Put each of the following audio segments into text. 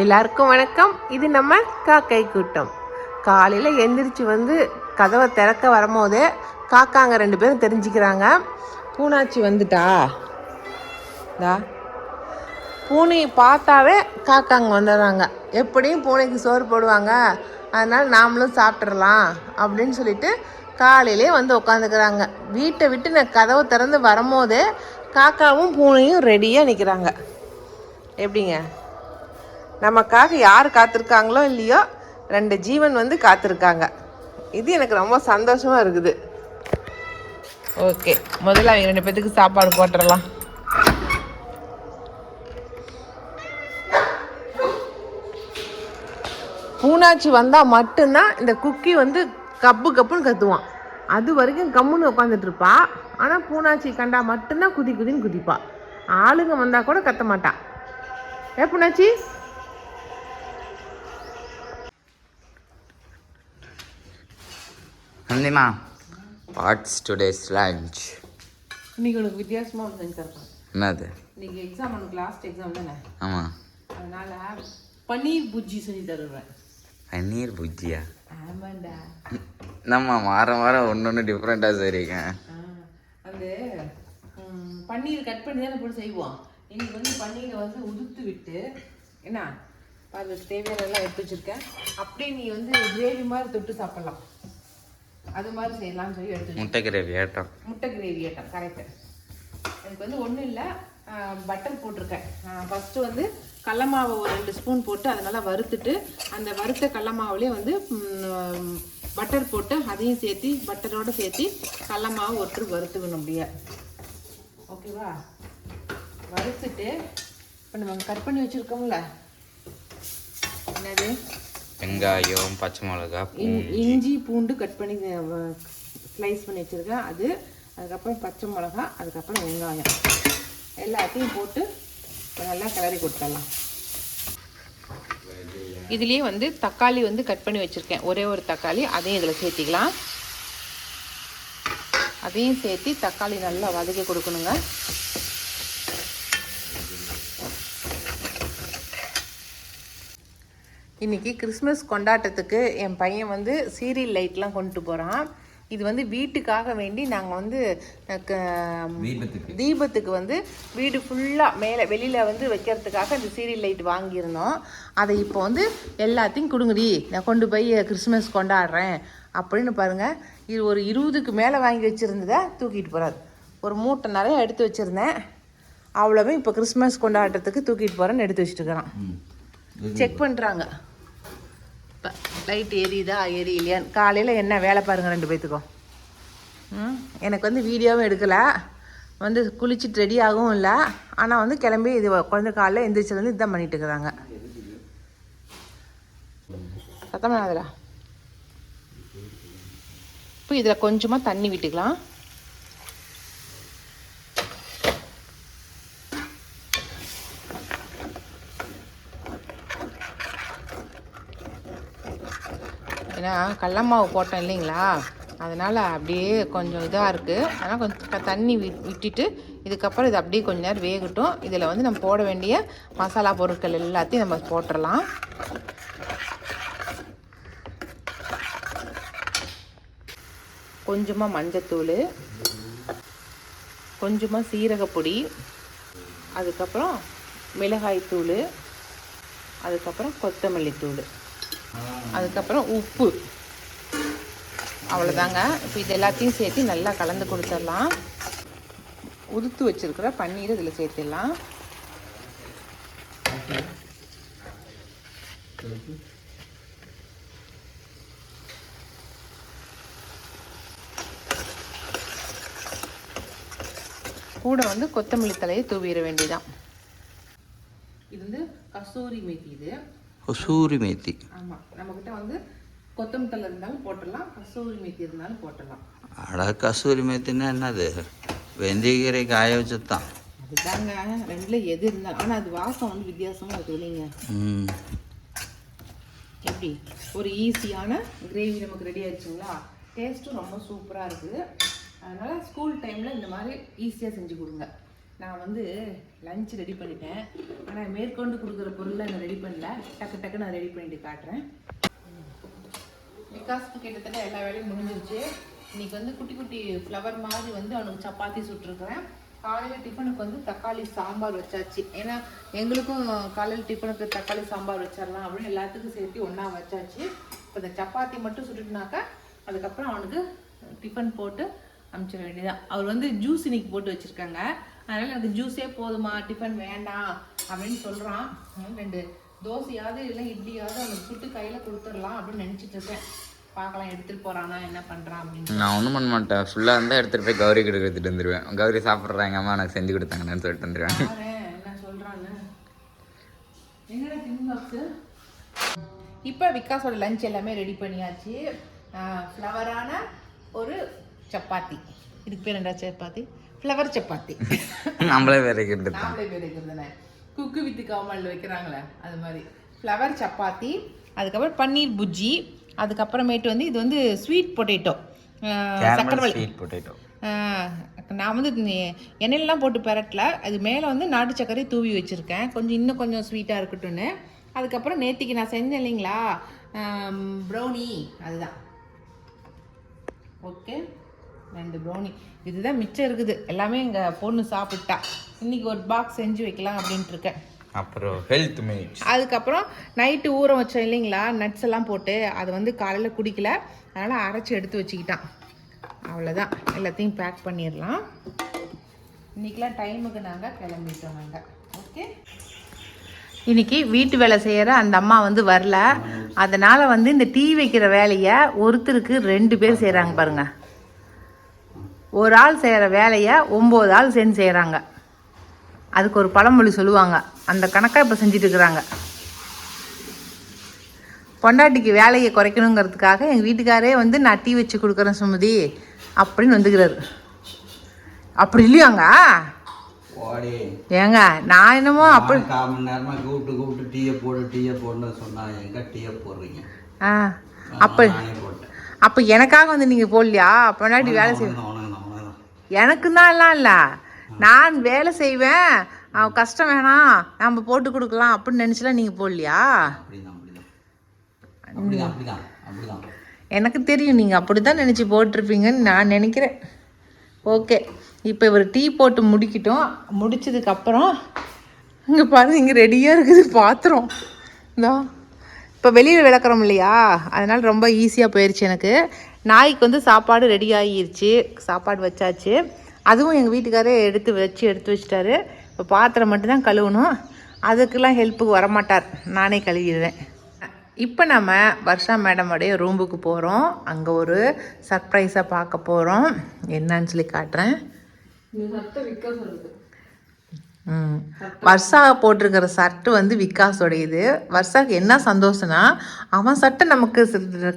எல்லாருக்கும் வணக்கம். இது நம்ம காக்கை கூட்டம். காலையில் எந்திரிச்சு வந்து கதவை திறக்க வரும்போதே காக்காங்க ரெண்டு பேரும் தெரிஞ்சுக்கிறாங்க. பூனாச்சி வந்துட்டா? தா பூனையை பார்த்தாவே காக்காங்க வந்துடுறாங்க. எப்படியும் பூனைக்கு சோறு போடுவாங்க. அதனால் நாமளும் சாப்பிட்றலாம் அப்படின்னு சொல்லிட்டு காலையிலே வந்து உட்காந்துக்கிறாங்க வீட்டை விட்டு நான் கதவை திறந்து வரும்போதே காக்காவும் பூனையும் ரெடியாக நிற்கிறாங்க எப்படிங்க? நமக்காக யார் காத்திருக்காங்களோ இல்லையோ ரெண்டு ஜீவன் வந்து காத்திருக்காங்க. இது எனக்கு ரொம்ப சந்தோஷமா இருக்குது. ஓகே முதல்ல அவங்க ரெண்டு பேத்துக்கு சாப்பாடு போட்டுடலாம் பூனாச்சி வந்தால் மட்டும்தான் இந்த குக்கி வந்து கப்பு கப்புன்னு கத்துவான். அது வரைக்கும் கம்முன்னு உட்காந்துட்டு இருப்பா. ஆனால் பூனாச்சி கண்டா மட்டும்தான் குதி குதின்னு குதிப்பா. ஆளுங்க வந்தால் கூட கத்த மாட்டா. ஏ பூனாச்சி? நந்திமா வாட்ஸ் டுடேஸ் லஞ்ச் இன்னைக்கு உனக்கு வித்தியாசமாக ஒன்று செஞ்சு தரேன் என்னது? இன்னைக்கு எக்ஸாம் உனக்கு லாஸ்ட் எக்ஸாம் தானே? ஆமாம் அதனால பன்னீர் புஜ்ஜி செஞ்சு தருவேன். பன்னீர் புஜ்ஜியா? ஆமாண்டா. நம்ம வாரம் வாரம் ஒன்று ஒன்று டிஃப்ரெண்ட்டாக அந்த ம், பன்னீர் கட் பண்ணி தானே போட்டு செய்வோம். இன்னைக்கு வந்து பன்னீரை வந்து உதுத்து விட்டு என்ன அதுக்கு தேவையான எல்லாம் எடுத்து வச்சிருக்கேன். அப்படியே நீ வந்து கிரேவி மாதிரி தொட்டு சாப்பிடலாம். அது மாதிரி செய்யலாம்னு சொல்லி எடுத்து. முட்டை கிரேவி ஏட்டம். முட்டை கிரேவி ஐட்டம் கரெக்டு எனக்கு வந்து ஒன்றும் இல்லை. பட்டர் போட்டிருக்கேன். ஃபஸ்ட்டு வந்து கடல மாவை ஒரு ரெண்டு ஸ்பூன் போட்டு அதை நல்லா வறுத்துட்டு அந்த வறுத்த கடல மாவுலேயே வந்து பட்டர் போட்டு அதையும் சேர்த்து பட்டரோட சேர்த்து கடல மாவு ஒருத்தர் வறுத்துக்கணும் அப்படியே. ஓகேவா வறுத்துட்டு இப்போ நம்ம கட் பண்ணி வச்சுருக்கோம்ல. என்னது? வெங்காயம் பச்சை மிளகா இன்- இஞ்சி பூண்டு கட் பண்ணி ஸ்லைஸ் பண்ணி வச்சுருக்கேன். அது அதுக்கப்புறம் பச்சை மிளகா அதுக்கப்புறம் வெங்காயம். எல்லாத்தையும் போட்டு நல்லா கிளறி கொடுத்துடலாம். இதுலேயே வந்து தக்காளி வந்து கட் பண்ணி வச்சுருக்கேன். ஒரே ஒரு தக்காளி அதையும் இதில் சேர்த்திக்கலாம். அதையும் சேர்த்து தக்காளி நல்லா வதக்கி கொடுக்கணுங்க. இன்னைக்கு கிறிஸ்மஸ் கொண்டாட்டத்துக்கு என் பையன் வந்து சீரியல் லைட்லாம் கொண்டுட்டு போகிறான் இது வந்து வீட்டுக்காக வேண்டி நாங்கள் வந்து தீபத்துக்கு. வந்து வீடு ஃபுல்லாக மேலே வெளியில் வந்து வைக்கிறதுக்காக இந்த சீரியல் லைட் வாங்கியிருந்தோம். அதை இப்போ வந்து எல்லாத்தையும் கொடுங்கடி நான் கொண்டு போய் கிறிஸ்மஸ் கொண்டாடுறேன் அப்படின்னு பாருங்கள் இது ஒரு இருபதுக்கு மேலே வாங்கி வச்சுருந்ததை தூக்கிட்டு போகிறாரு ஒரு மூட்டை நிறைய எடுத்து வச்சுருந்தேன். அவ்வளோவே இப்போ கிறிஸ்மஸ் கொண்டாட்டத்துக்கு தூக்கிட்டு போகிறேன்னு எடுத்து வச்சுட்டு இருக்கிறான் செக் பண்ணுறாங்க லைட் எரியுதா எரியலையான்னு காலையில் என்ன வேலை பாருங்கள் ரெண்டு பேத்துக்கும். ம் எனக்கு வந்து வீடியோவும் எடுக்கலை. வந்து குளிச்சுட்டு ரெடி ஆகவும் இல்லை. ஆனால் வந்து கிளம்பி இது குழந்த காலையில் எந்திரிச்சிலேருந்து இதுதான் பண்ணிட்டு இருக்கிறாங்க. சத்தம் அதில் இப்போ இதில் கொஞ்சமாக தண்ணி விட்டுக்கலாம் ஏன்னா கடல மாவு போட்டோம் இல்லைங்களா? அதனால் அப்படியே கொஞ்சம் இதாக இருக்குது ஆனால் கொஞ்சம் தண்ணி வி விட்டுட்டு இதுக்கப்புறம் இது அப்படியே கொஞ்ச நேரம் வேகட்டும். இதில் வந்து நம்ம போட வேண்டிய மசாலா பொருட்கள் எல்லாத்தையும் நம்ம போட்டுடலாம் கொஞ்சமாக மஞ்சத்தூள் கொஞ்சமாக சீரகப்பொடி அதுக்கப்புறம் மிளகாய் தூள் அதுக்கப்புறம் கொத்தமல்லி தூள் அதுக்கப்புறம் உப்பு. அவ்வளோதாங்க இப்போ இது எல்லாத்தையும் சேர்த்து நல்லா கலந்து கொடுத்துடலாம். உதுத்து வச்சிருக்கிற பன்னீர் இதில் சேர்த்துடலாம். கூட வந்து கொத்தமல்லி தலையை தூவிட வேண்டியதான் இது வந்து கஸ்தூரி மேத்தி இது. கசூரி மேத்தி. ஆமாம் நம்மக்கிட்ட வந்து கொத்தமல்லி தழை இருந்தாலும் போட்டுடலாம் கஸ்தூரி மேத்தி இருந்தாலும் போட்டுடலாம். அட கசூரி மேத்தின்னா என்னது? வெந்தயக்கீரை காய வச்சதுதான். அதுதாங்க ரெண்டுல எது இருந்தாலும். ஆனால் அது வாசம் வந்து வித்தியாசமாக இருக்குது இல்லைங்க? எப்படி? ஒரு ஈஸியான கிரேவி நமக்கு ரெடி ஆயிடுச்சுங்களா? டேஸ்ட்டும் ரொம்ப சூப்பராக இருக்குது அதனால் ஸ்கூல் டைமில் இந்த மாதிரி ஈஸியாக செஞ்சு கொடுங்க. நான் வந்து லஞ்ச் ரெடி பண்ணிட்டேன். ஆனால் மேற்கொண்டு கொடுக்குற பொருளை நான் ரெடி பண்ணல. டக்கு டக்கு நான் ரெடி பண்ணிட்டு காட்டுறேன். விகாஸ்க்கு கிட்டத்தட்ட எல்லா வேலையும் முடிஞ்சிருச்சு. இன்னைக்கு வந்து குட்டி குட்டி ஃப்ளவர் மாதிரி வந்து அவனுக்கு சப்பாத்தி சுட்டுருக்குறேன். காலையில் டிஃபனுக்கு வந்து தக்காளி சாம்பார் வச்சாச்சு. ஏன்னா எங்களுக்கும் காலையில் டிஃபனுக்கு தக்காளி சாம்பார் வச்சிடலாம் அப்படின்னு எல்லாத்துக்கும் சேர்த்து ஒன்றா வச்சாச்சு. இப்போ இந்த சப்பாத்தி மட்டும் சுட்டுட்டுனாக்கா அதுக்கப்புறம் அவனுக்கு டிஃபன் போட்டு அனுப்பிச்சிட வேண்டியதான் அவர் வந்து ஜூஸ் இன்னைக்கு போட்டு வச்சுருக்காங்க. அதனால் எனக்கு ஜூஸே போதுமா டிஃபன் வேண்டாம் அப்படின்னு சொல்கிறான் ரெண்டு தோசையாவது இல்லை இட்லியாவது அவனுக்கு சுட்டு கையில் கொடுத்துடலாம் அப்படின்னு நினச்சிட்டு இருக்கேன். பார்க்கலாம் எடுத்துகிட்டு போகிறானா என்ன பண்ணுறான் அப்படின்னு நான் ஒன்றும் பண்ண மாட்டேன். ஃபுல்லாக இருந்தால் எடுத்துகிட்டு போய் கௌரி கிட்ட எடுத்துகிட்டு வந்துடுவேன் கௌரி சாப்பிட்றா எங்கள் அம்மா எனக்கு செஞ்சு கொடுத்தாங்கன்னு சொல்லிட்டு வந்துடுவேன் என்ன சொல்கிறான்னு எங்கடா பாக்ஸு இப்போ விகாஸோட லஞ்ச் எல்லாமே ரெடி பண்ணியாச்சு. ஃப்ளவரான ஒரு சப்பாத்தி. இதுக்கு பேர் என்ன சப்பாத்தி? ஃப்ளவர் சப்பாத்தி. நம்மளே நாமளே பேர் வைக்கிறதுனே குக்கு வித்து கவர்மெண்ட்ல வைக்கிறாங்களே அது மாதிரி. ஃப்ளவர் சப்பாத்தி அதுக்கப்புறம் பன்னீர் புஜ்ஜி அதுக்கப்புறமேட்டு வந்து இது வந்து ஸ்வீட் பொட்டேட்டோ சக்கரவள்ளி. ஸ்வீட் பொட்டேட்டோ நான் வந்து எண்ணெயிலலாம் போட்டு பெரட்டல. அது மேலே வந்து நாட்டு சர்க்கரை தூவி வச்சுருக்கேன். கொஞ்சம் இன்னும் கொஞ்சம் ஸ்வீட்டாக இருக்கட்டும்னு. அதுக்கப்புறம் நேத்திக்கு நான் செஞ்சேன் இல்லைங்களா? ப்ரௌனி அதுதான். ஓகே ரெண்டு ப்ரௌனி இதுதான் மிச்சம் இருக்குது. எல்லாமே எங்கள் பொண்ணு சாப்பிட்டா. இன்னைக்கு ஒரு பாக்ஸ் செஞ்சு வைக்கலாம் அப்படின்ட்டு இருக்கேன். அப்புறம் ஹெல்த் மினிட்ஸ் அதுக்கப்புறம் நைட்டு ஊற வச்சோம் இல்லைங்களா? நட்ஸ் எல்லாம் போட்டு அதை வந்து காலையில் குடிக்கல. அதனால் அரைச்சி எடுத்து வச்சுக்கிட்டான். அவ்வளோதான் எல்லாத்தையும் பேக் பண்ணிடலாம். இன்றைக்கெலாம் டைமுக்கு நாங்கள் கிளம்பிட்டோம் நாங்கள் ஓகே இன்னைக்கு வீட்டு வேலை செய்கிற அந்த அம்மா வந்து வரல. அதனால் வந்து இந்த டீ வைக்கிற வேலையை ஒருத்தருக்கு ரெண்டு பேர் செய்கிறாங்க பாருங்கள் ஒரு ஆள் செய்கிற வேலையை ஒம்பது ஆள் செஞ்சு செய்கிறாங்க அதுக்கு ஒரு பழமொழி சொல்லுவாங்க. அந்த கணக்காக இப்போ செஞ்சுட்டு இருக்கிறாங்க பொண்டாட்டிக்கு வேலையை குறைக்கணுங்கிறதுக்காக எங்கள் வீட்டுக்காரே வந்து நான் டீ வச்சு கொடுக்குறேன் சுமதி அப்படின்னு வந்துக்கிறாரு. அப்படி இல்லையாங்க? ஏங்க நான் என்னமோ அப்படி கால் மணி கூப்பிட்டு கூப்பிட்டு டீயை போடு டீயை போடுன்னு சொன்னா எங்க டீயை போடுறீங்க? ஆ அப்போ அப்போ எனக்காக வந்து நீங்கள் போடலையா? பொண்டாட்டி வேலை செய் உனக்கு உனக்கு உனக்கு எனக்கு தான் எல்லாம் இல்லை. நான் வேலை செய்வேன். அவன் கஷ்டம் வேணாம் நம்ம போட்டு கொடுக்கலாம் அப்படின்னு நினச்சிலாம் நீங்கள் போடலையா? எனக்கு தெரியும் நீங்கள் அப்படி தான் நினச்சி போட்டிருப்பீங்கன்னு நான் நினைக்கிறேன். ஓகே இப்போ இவர் டீ போட்டு முடிக்கிட்டோம். முடிச்சதுக்கப்புறம் இங்கே பாருங்க இங்கே ரெடியாக இருக்குது பாத்திரம். இந்தா இப்போ வெளியில் விளக்குறோம் இல்லையா? அதனால் ரொம்ப ஈஸியாக போயிடுச்சு எனக்கு. நாய்க்கு வந்து சாப்பாடு ரெடி ஆகிருச்சு சாப்பாடு வச்சாச்சு. அதுவும் எங்கள் வீட்டுக்காரே எடுத்து வச்சு எடுத்து வச்சிட்டாரு. இப்போ பாத்திரம் மட்டும்தான் கழுவணும். அதுக்கெல்லாம் ஹெல்ப்புக்கு வரமாட்டார். நானே கழுவிடுவேன். இப்போ நம்ம வர்ஷா மேடமுடைய ரூமுக்கு போகிறோம் அங்கே ஒரு சர்ப்ரைஸாக பார்க்க போகிறோம் என்னன்னு சொல்லி காட்டுறேன். வர்ஷா போட்டிருக்கிற சர்ட்டு வந்து விகாஸோடையது. வர்ஷாக்கு என்ன சந்தோஷம்னா அவன் சட்டை நமக்கு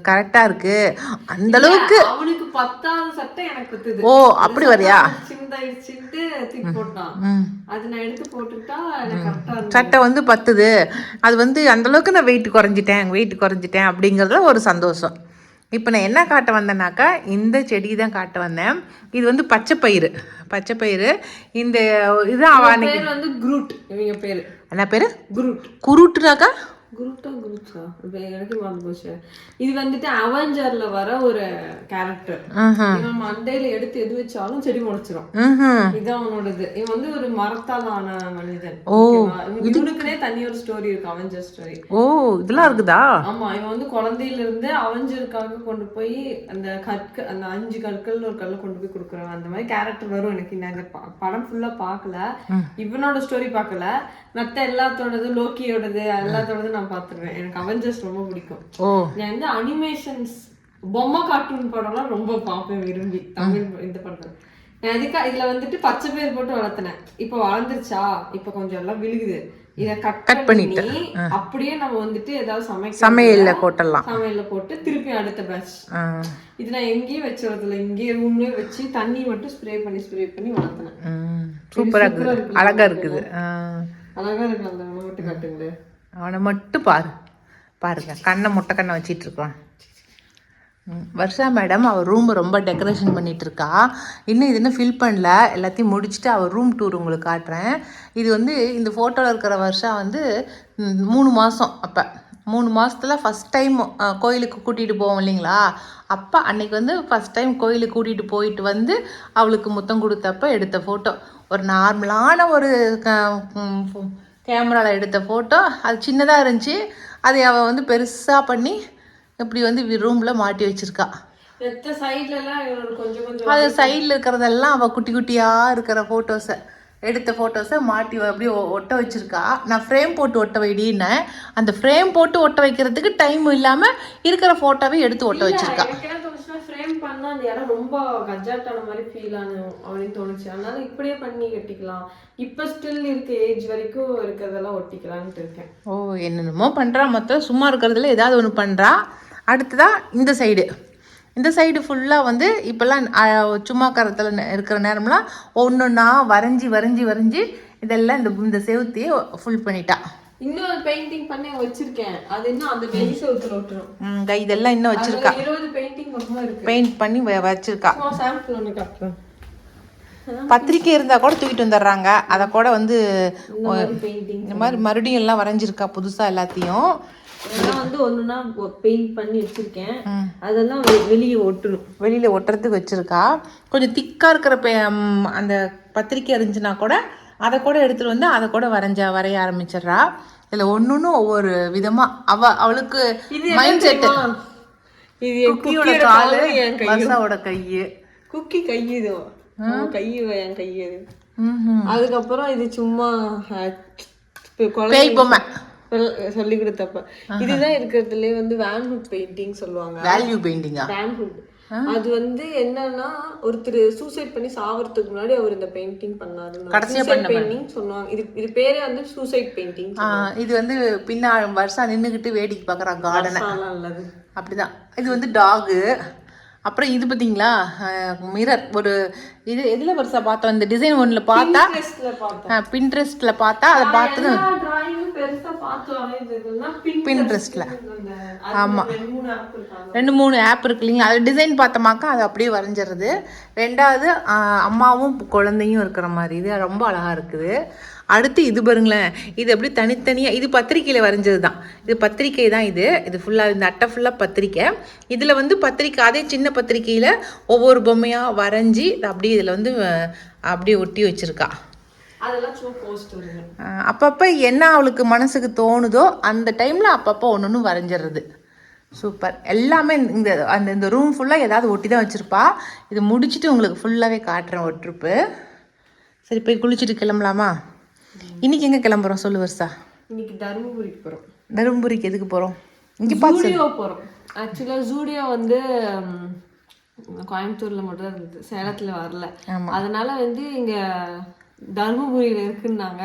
கரெக்டாக இருக்கு. அந்த அளவுக்கு அவனுக்கு பத்தாவது சட்டை எனக்கு ஓ அப்படி வரியா? சட்டை வந்து பத்துது. அது வந்து அந்த அளவுக்கு நான் வெயிட் குறைஞ்சிட்டேன் வெயிட் குறைஞ்சிட்டேன் அப்படிங்கிறதுல ஒரு சந்தோஷம். இப்போ நான் என்ன காட்ட வந்தேனாக்கா இந்த செடி தான் காட்ட வந்தேன். இது வந்து பச்சை பயிறு. பச்சை பயிறு. இந்த இது அவ அன்னைக்கு பேர் வந்து குரூட். இவங்க பேரு. என்ன பேர்? குரூட். குருட்டுனாக்கா குரூட்டா குரூட்ஸா எனக்கு மறந்து போச்சு. இது வந்துட்டு அவெஞ்சர்ல வர ஒரு கேரக்டர் இவன் மண்டையில எடுத்து எது வச்சாலும் செடி முளைச்சிரும். இதான் அவனோடது. இவன் வந்து ஒரு மரத்தால் ஆன மனிதன் இவனுக்குனே தனி ஒரு ஸ்டோரி இருக்கு அவெஞ்சர் ஸ்டோரி ஓ இதெல்லாம் இருக்குதா? ஆமா இவன் வந்து குழந்தையில இருந்து அவஞ்சருக்காக கொண்டு போய் அந்த கற்க அந்த அஞ்சு கற்கள்னு ஒரு கல்ல கொண்டு போய் கொடுக்குறான் அந்த மாதிரி கேரக்டர் வரும் எனக்கு இந்த படம் ஃபுல்லா பார்க்கல. இவனோட ஸ்டோரி பார்க்கல. மத்த எல்லாத்தோடது லோக்கியோடது எல்லாத்தோடது நான் பார்த்துருவேன் எனக்கு அவெஞ்சர்ஸ் ரொம்ப பிடிக்கும். நான் வந்து அனிமேஷன்ஸ் பொம்மை கார்ட்டூன் படம்லாம் ரொம்ப பார்ப்பேன் விரும்பி. தமிழ் இந்த படம் நான் எதுக்கா இதுல வந்துட்டு பச்சை பேர் போட்டு வளர்த்தினேன். இப்போ வளர்ந்துருச்சா? இப்போ கொஞ்சம் எல்லாம் விழுகுது. இத கட் பண்ணிட்டு. பண்ணி அப்படியே நம்ம வந்துட்டு ஏதாவது சமைக்க சமையல்ல போட்டலாம் சமையல்ல போட்டு திருப்பி அடுத்த பேட்ச். இது நான் எங்கேயும் வச்சுறதுல இங்கேயே ரூம்லயே வச்சு தண்ணி மட்டும் ஸ்ப்ரே பண்ணி ஸ்ப்ரே பண்ணி வளர்த்தினேன். ம். சூப்பராக இருக்குது. அழகாக இருக்குது. அழகா இருக்கு அந்த மட்டும் காட்டுங்களேன் அவனை மட்டும் பாரு. பாருங்க கண்ணை முட்டை கண்ணை வச்சிட்டு இருக்கான். ம், வர்ஷா மேடம் அவள் ரூம் ரொம்ப டெக்கரேஷன் பண்ணிட்டு இருக்கா. இன்னும் இது இன்னும் ஃபில் பண்ணல? எல்லாத்தையும் முடிச்சுட்டு அவள் ரூம் டூர் உங்களுக்கு காட்டுறேன். இது வந்து இந்த ஃபோட்டோவில் இருக்கிற வருஷா வந்து மூணு மாதம் அப்போ. மூணு மாதத்தில் ஃபஸ்ட் டைம் கோயிலுக்கு கூட்டிகிட்டு போவோம் இல்லைங்களா? அப்போ அன்னைக்கு வந்து ஃபஸ்ட் டைம் கோயிலுக்கு கூட்டிகிட்டு போயிட்டு வந்து அவளுக்கு முத்தம் கொடுத்தப்ப எடுத்த ஃபோட்டோ ஒரு நார்மலான ஒரு கேமராவில் எடுத்த ஃபோட்டோ அது சின்னதாக இருந்துச்சு. அதை அவள் வந்து பெருசாக பண்ணி இப்படி வந்து ரூமில் மாட்டி வச்சிருக்கா. அது சைடில் இருக்கிறதெல்லாம் அவள் குட்டி குட்டியாக இருக்கிற ஃபோட்டோஸை எடுத்த ஃபோட்டோஸை மாட்டி அப்படியே ஒட்ட வச்சிருக்கா. நான் ஃப்ரேம் போட்டு ஒட்ட வைடின்னேன் அந்த ஃப்ரேம் போட்டு ஒட்ட வைக்கிறதுக்கு டைம் இல்லாமல் இருக்கிற ஃபோட்டோவை எடுத்து ஒட்ட வச்சிருக்கா. எனக்கு என்ன தோணுச்சுன்னா ஃப்ரேம் பண்ணா அந்த இடம் ரொம்ப கஜாட்டான மாதிரி ஃபீல் ஆனும் அப்படின்னு தோணுச்சு. அதனால இப்படியே பண்ணி கட்டிக்கலாம். இப்ப ஸ்டில் இருக்க ஏஜ் வரைக்கும் இருக்கிறதெல்லாம் ஒட்டிக்கலாம்னு இருக்கேன். ஓ என்னென்னமோ பண்ணுறா மொத்தம். சும்மா இருக்கிறதுல ஏதாவது ஒன்று பண்ணுறா அடுத்ததா இந்த சைடு இந்த சைடு ஃபுல்லாக வந்து இப்போல்லாம் சும்மா கரத்தில் இருக்கிற நேரம்லாம் ஒன்றொன்னா வரைஞ்சி வரைஞ்சி வரைஞ்சி இதெல்லாம் இந்த இந்த செவுத்தையே ஃபுல் பண்ணிட்டா. இன்னொரு பெயிண்டிங் பண்ணி வச்சிருக்கேன். அது இன்னும் அந்த வெளி செவுத்துல ஒட்டணும். ம், இங்க இதெல்லாம் இன்னும் வச்சிருக்கா. இருபது பெயிண்ட் பண்ணி வச்சிருக்கா. பத்திரிக்கை இருந்தால் கூட தூக்கிட்டு வந்துடுறாங்க அதை கூட வந்து இந்த மாதிரி பெயிண்டிங் இந்த மாதிரி மறுபடியும் எல்லாம் வரைஞ்சிருக்கா புதுசாக எல்லாத்தையும். இதெல்லாம் வந்து ஒண்ணுனா பெயிண்ட் பண்ணி வச்சிருக்கேன். அதெல்லாம் வெளியே ஒட்டணும். வெளியில் ஒட்டுறதுக்கு வச்சுருக்கா. கொஞ்சம் திக்காக இருக்கிற பே அந்த பத்திரிக்கை இருந்துச்சுன்னா கூட அதை கூட எடுத்துகிட்டு வந்து அதை கூட வரைஞ்ச வரைய ஆரம்பிச்சிடுறா. இதில் ஒன்று ஒவ்வொரு விதமாக அவ அவளுக்கு மைண்ட் செட்டு இது என் குக்கியோட காலு என் கை வர்ஷாவோட கை குக்கி கை இது. கை என் கை ம் அதுக்கப்புறம் இது சும்மா பொம்மை சொல்லி கொடுத்தப்ப. இதுதான் இருக்கிறதுலே வந்து வேன்ஹுட் பெயிண்டிங் சொல்லுவாங்க. வேல்யூ பெயிண்டிங்கா? வேன்ஹுட் அது வந்து என்னன்னா ஒருத்தர் சூசைட் பண்ணி சாவறதுக்கு முன்னாடி அவர் இந்த பெயிண்டிங் பண்ணாரு பெயிண்டிங் சொல்லுவாங்க இது இது பேரே வந்து சூசைட் பெயிண்டிங் இது வந்து பின்னா வருஷம் நின்றுக்கிட்டு வேடிக்கை பார்க்குறா கார்டனை நல்லது அப்படிதான். இது வந்து டாகு அப்புறம் இது பார்த்தீங்களா? மிரர் ஒரு இது எதில் வருஷா பார்த்தோம்? இந்த டிசைன் ஒன்றில் பார்த்தா பின்ட்ரெஸ்ட்டில் பார்த்தா அதை பார்த்து எல்லா டிராயிங்கும் பெருசா பார்த்து வரைஞ்சதுன்னா Pinterestல. ஆமா. ரெண்டு மூணு ஆப் இருக்கு இல்லைங்களா? அது டிசைன் பார்த்தோமாக்கா அது அப்படியே வரைஞ்சிருது. ரெண்டாவது அம்மாவும் குழந்தையும் இருக்கிற மாதிரி. இது ரொம்ப அழகாக இருக்குது. அடுத்து இது பாருங்களேன். இது எப்படி தனித்தனியாக இது பத்திரிக்கையில் வரைஞ்சது தான் இது பத்திரிக்கை தான் இது. இது ஃபுல்லாக இந்த அட்டை ஃபுல்லாக பத்திரிக்கை. இதில் வந்து பத்திரிக்கை அதே சின்ன பத்திரிக்கையில் ஒவ்வொரு பொம்மையாக வரைஞ்சி அப்படியே இதில் வந்து அப்படியே ஒட்டி வச்சுருக்கா. அப்பப்போ என்ன அவளுக்கு மனசுக்கு தோணுதோ அந்த டைமில் அப்பப்போ ஒன்று ஒன்று வரைஞ்சிடுறது. சூப்பர் எல்லாமே இந்த அந்த இந்த ரூம் ஃபுல்லாக ஏதாவது ஒட்டி தான் வச்சுருப்பா. இது முடிச்சுட்டு உங்களுக்கு ஃபுல்லாகவே காட்டுறேன் ஒரு ட்ரிப்பு சரி போய் குளிச்சுட்டு கிளம்பலாமா? இன்னைக்கு எங்கே கிளம்புறோம் சொல்லு வருஷா? இன்னைக்கு தருமபுரிக்கு போறோம். தருமபுரிக்கு எதுக்கு போகிறோம் இங்கே ஜூடியோ போறோம். ஆக்சுவலா ஜூடியோ வந்து கோயம்புத்தூர்ல மட்டும் தான் இருந்தது. சேலத்துல வரல. அதனால வந்து இங்க தருமபுரியில இருக்குன்னாங்க.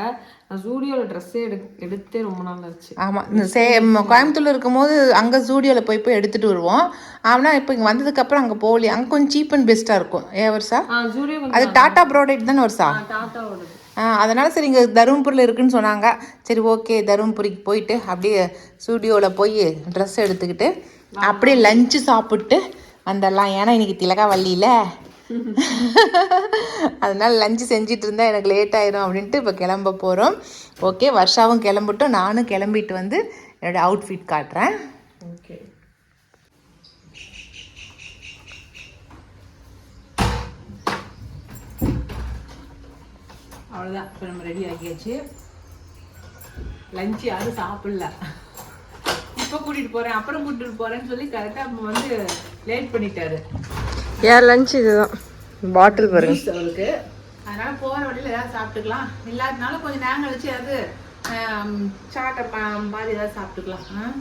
நான் ஜூடியோல ட்ரெஸ்ஸே எடு எடுத்தே ரொம்ப நாள் ஆச்சு. ஆமாம் இந்த சே கோயம்புத்தூர்ல இருக்கும்போது அங்கே ஜூடியோவில் போய் போய் எடுத்துகிட்டு வருவோம். ஆனால் இப்போ இங்கே வந்ததுக்கப்புறம் அங்கே போகலையே. அங்கே கொஞ்சம் சீப் அண்ட் பெஸ்ட்டாக இருக்கும். ஏ வருஷா? அது டாடா ப்ராடக்ட் தானே வருஷா? டாட்டாவோடது அதனால சரி இங்கே தருமபுரியில் இருக்குன்னு சொன்னாங்க. சரி ஓகே தருமபுரிக்கு போயிட்டு அப்படியே ஸ்டூடியோவில் போய் ட்ரெஸ் எடுத்துக்கிட்டு அப்படியே லஞ்சு சாப்பிட்டு வந்துடலாம் ஏன்னா இன்னைக்கு திலகா வள்ளியில் அதனால் லஞ்சு செஞ்சிட்டு இருந்தால் எனக்கு லேட் ஆயிரும் அப்படின்ட்டு இப்போ கிளம்ப போகிறோம் ஓகே வருஷாவும் கிளம்பட்டும். நானும் கிளம்பிட்டு வந்து என்னோட அவுட்ஃபிட் காட்டுறேன். ஓகே அவ்வளோதான் இப்போ நம்ம ரெடி ஆக்கியாச்சு. லஞ்சு யாரும் சாப்பிடல. இப்போ கூட்டிகிட்டு போகிறேன் அப்புறம் கூட்டிகிட்டு போகிறேன்னு சொல்லி கரெக்டாக வந்து லேட் பண்ணிட்டாரு. ஏன் லஞ்ச் இதுதான். பாட்டில் பாருங்க. அவளுக்கு. அதனால போகிற வழியில் ஏதாவது சாப்பிட்டுக்கலாம். இல்லாதனால கொஞ்சம் நேரம் கழிச்சு ஏதாவது சாட்டை ப மாதிரி ஏதாவது சாப்பிட்டுக்கலாம்?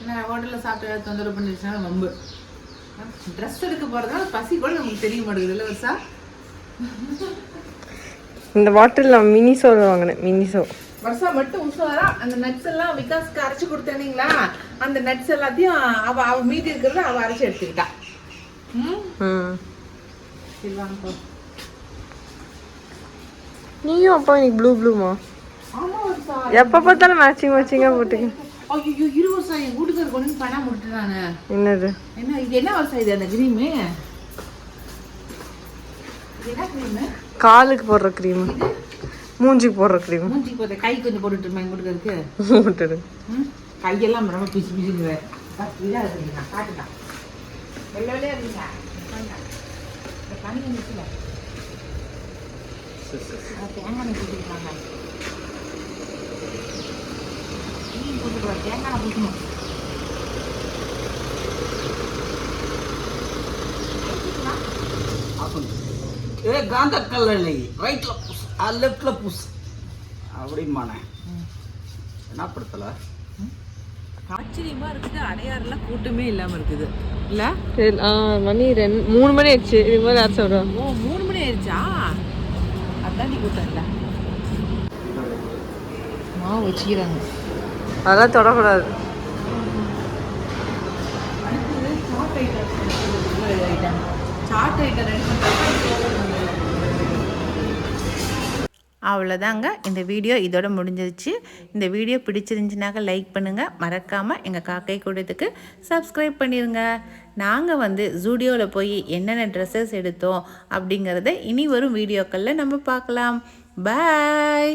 ஏன்னா ஹோட்டலில் சாப்பிட்டு ஏதாவது தொந்தரவு பண்ணிடுச்சுன்னா ரொம்ப. ட்ரெஸ் எடுக்க போகிறதுனால பசி கூட நமக்கு தெரிய மாட்டேங்குது. இல்லை வருஷா? இந்த பாட்டில் நான் மினிசோல வாங்கினேன். மினிசோ வருஷா மட்டும் உஷாரா அந்த நட்ஸ் எல்லாம் விகாஸ்க்கு அரைச்சு கொடுத்தேனீங்களா? அந்த நட்ஸ் எல்லாத்தையும் அவ அவ மீதி இருக்கிறத அவ அரைச்சு எடுத்துக்கிட்டா. நீயும் அப்பா இன்னைக்கு ப்ளூ ப்ளூமா எப்போ பார்த்தாலும் மேட்சிங் மேட்சிங்காக போட்டுக்க ஐயோ இரு வருஷம் என் வீட்டுக்காரர் கொண்டு வந்து பண்ணா முடிட்டுறானு என்னது? என்ன இது என்ன வருஷம் இது அந்த கிரீமு இது என்ன கிரீமு காலுக்கு போடுற க்ரீம் மூஞ்சிக்கு போடுற க்ரீம் மூஞ்சிக்கு போத கை கொஞ்சம் போட்டுட்டு இருமா எங்க ம்? கையெல்லாம் ரொம்ப பிசு பிசுங்க இதாக வெள்ளவெளியா இருந்தா இந்த பண்ணி நிற்கல தேங்காய் நிற்கிறாங்க மீன் போட்டுருவோம் தேங்காய் பிடிக்கணும் ஏ காந்தக்கல்ல இல்லை ரைட்டில் புஷ் லெஃப்டில் புஷ் அப்படிமானே என்ன படுத்தலை? ஆச்சரியமாக இருக்குது அடையாறுலாம் கூட்டமே இல்லாமல் இருக்குது. இல்ல? மணி ரெண்டு மூணு மணி ஆயிடுச்சு. இதுக்கு மேலே யார் சொல்கிறோம் ஓ மூணு மணி ஆயிடுச்சா? அதான் நீ கூட்டம் இல்ல மாவு வச்சுக்கிறாங்க. அதெல்லாம் தொடக்கூடாது. Chat item. ரெடி அவ்வளோதாங்க இந்த வீடியோ இதோட முடிஞ்சிருச்சு. இந்த வீடியோ பிடிச்சிருந்துச்சுனாக்க லைக் பண்ணுங்கள் மறக்காமல் எங்கள் காக்கை கூடத்துக்கு சப்ஸ்கிரைப் பண்ணிடுங்க நாங்கள் வந்து ஜூடியோவில் போய் என்னென்ன ட்ரெஸ்ஸஸ் எடுத்தோம் அப்படிங்கிறத இனி வரும் வீடியோக்களில் நம்ம பார்க்கலாம். பாய்